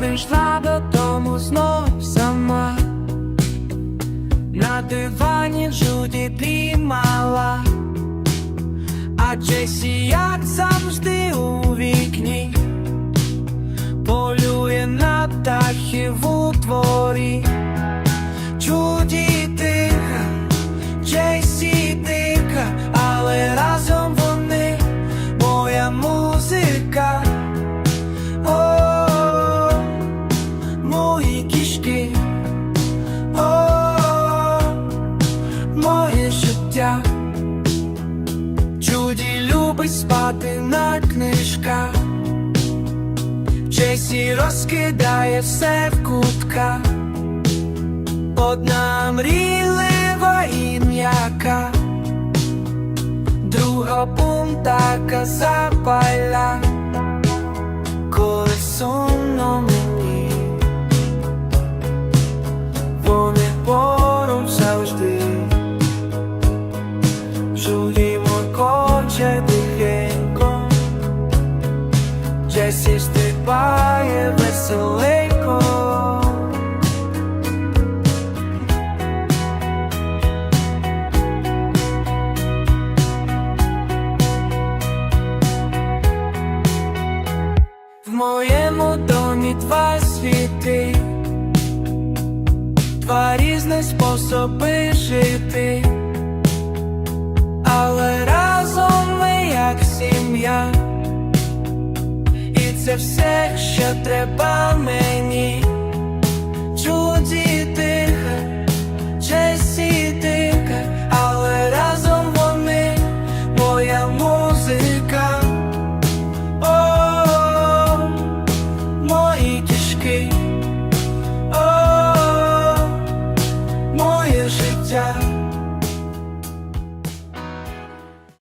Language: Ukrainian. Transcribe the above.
прийшла додому знов сама. На дивані Джуді дрімала, а Джесі, як завжди у вікні, полює на птахів у дворі. Любить спати на книжках. Чесі розкидає все в кутках. Одна мрійлива і м'яка, друга бунтака запаля, коли Джесі стрибає веселенько. В моєму домі два світи, два різні способи жити, це все, що треба мені. Джуді